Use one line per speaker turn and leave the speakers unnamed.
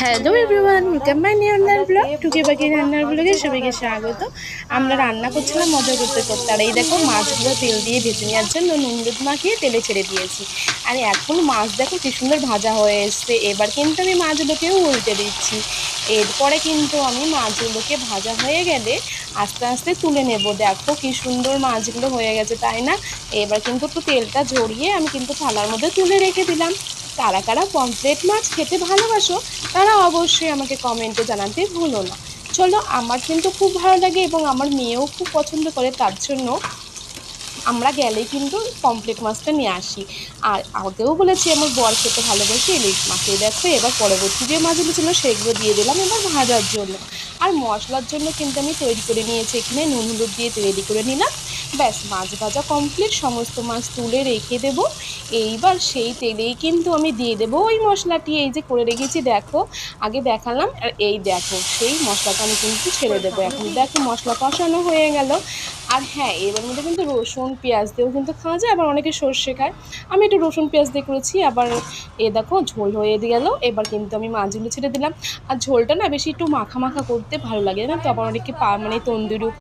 Hello everyone welcome my রান্নার blog টুকে বাকি রান্নার ব্লগে সবাইকে স্বাগত। আমরা রান্না করছিলাম, মজা করতে করতে। আর এই দেখো, মাছগুলো তেল দিয়ে ভেজে নেওয়ার জন্য নুন দুধ মাখিয়ে তেলে ছেড়ে দিয়েছি। আর এখন মাছ দেখো কি সুন্দর ভাজা হয়ে এসছে। এবার কিন্তু আমি মাছগুলোকেও উল্টে দিচ্ছি। এরপরে কিন্তু আমি মাছগুলোকে ভাজা হয়ে গেলে আস্তে আস্তে তুলে নেব। দেখো কি সুন্দর মাছগুলো হয়ে গেছে, তাই না? এবার কিন্তু একটু তেলটা ঝরিয়ে আমি কিন্তু থালার মধ্যে তুলে রেখে দিলাম। কারা কারা পমফ্রেট মাছ খেতে ভালোবাসো, তারা অবশ্যই আমাকে কমেন্টে জানাতে ভুলো না। চলো, আমার কিন্তু খুব ভালো লাগে এবং আমার মেয়েও খুব পছন্দ করে, তার জন্য আমরা গেলেই কিন্তু পমফ্রেট মাছটা নিয়ে আসি। আর আগেও বলেছি আমার বর খেতে ভালোবাসি, ইলিশ মাছ। এই দেখো, এবার পরবর্তী যে মাছগুলো ছিল সেগুলো দিয়ে দিলাম এবার ভাজার জন্য। আর মশলার জন্য কিন্তু আমি তৈরি করে নিয়েছি এখানে নুন, হলুদ দিয়ে তৈরি করে নিলাম। ব্যাস, মাছ ভাজা কমপ্লিট সমস্ত মাছ তুলে রেখে দেব। এইবার সেই তেলেই কিন্তু আমি দিয়ে দেবো ওই মশলাটি। এই যে করে রেখেছি, দেখো, আগে দেখালাম। আর এই দেখো, সেই মশলাটা আমি কিন্তু ছেড়ে দেবো। এখন দেখো, মশলা কষানো হয়ে গেল। আর হ্যাঁ এবার মধ্যে কিন্তু রসুন, পেঁয়াজ দিয়েও কিন্তু খাওয়া যায়, আবার অনেকে সর্ষে খায়। আমি একটু রসুন, পেঁয়াজ দিয়ে করেছি, আবার এ দেখো ঝোল হয়ে গেল, এবার কিন্তু আমি মাছগুলো ছেড়ে দিলাম। আর ঝোলটা না বেশি একটু মাখা মাখা করতে ভালো লাগে না তো, আবার অনেকে পা মানে তন্দুরি